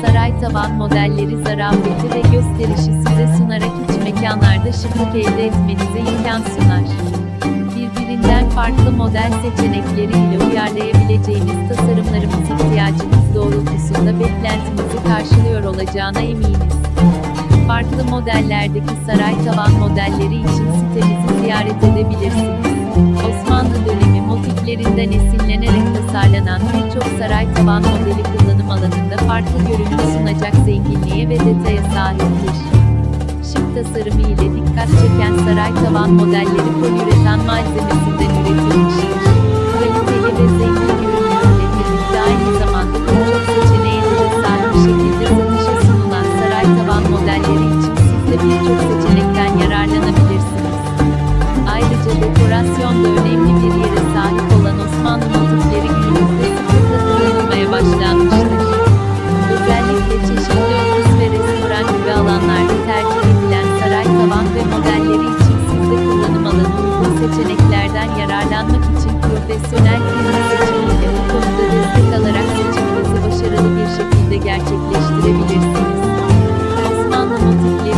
saray tavan modelleri zarafeti ve gösterişi size sunarak iç mekanlarda şıklık elde etmenize imkan sunar. Birbirinden farklı model seçenekleri ile uyarlayabileceğiniz tasarımlarımız ihtiyacınız doğrultusunda beklentinizi karşılıyor olacağına eminiz. Farklı modellerdeki saray tavan modelleri için sitemizi ziyaret edebilirsiniz. Motiflerinden esinlenerek tasarlanan birçok saray tavan modeli kullanım alanında farklı görünüm sunacak zenginliğe ve detaya sahiptir. Şık tasarımı ile dikkat çeken saray tavan modelleri poliüretan malzemesinden üretilmiştir. Kaliteli ve zengin birlikte aynı zamanda birçok seçeneğe sahip şekilde satışa sunulan saray tavan modelleri için siz de birçok seçenekten seçeneklerden yararlanmak için profesyonel firma seçimiyle bu konuda destek alarak seçiminizi başarılı bir şekilde gerçekleştirebilirsiniz. Osmanlı Motifleri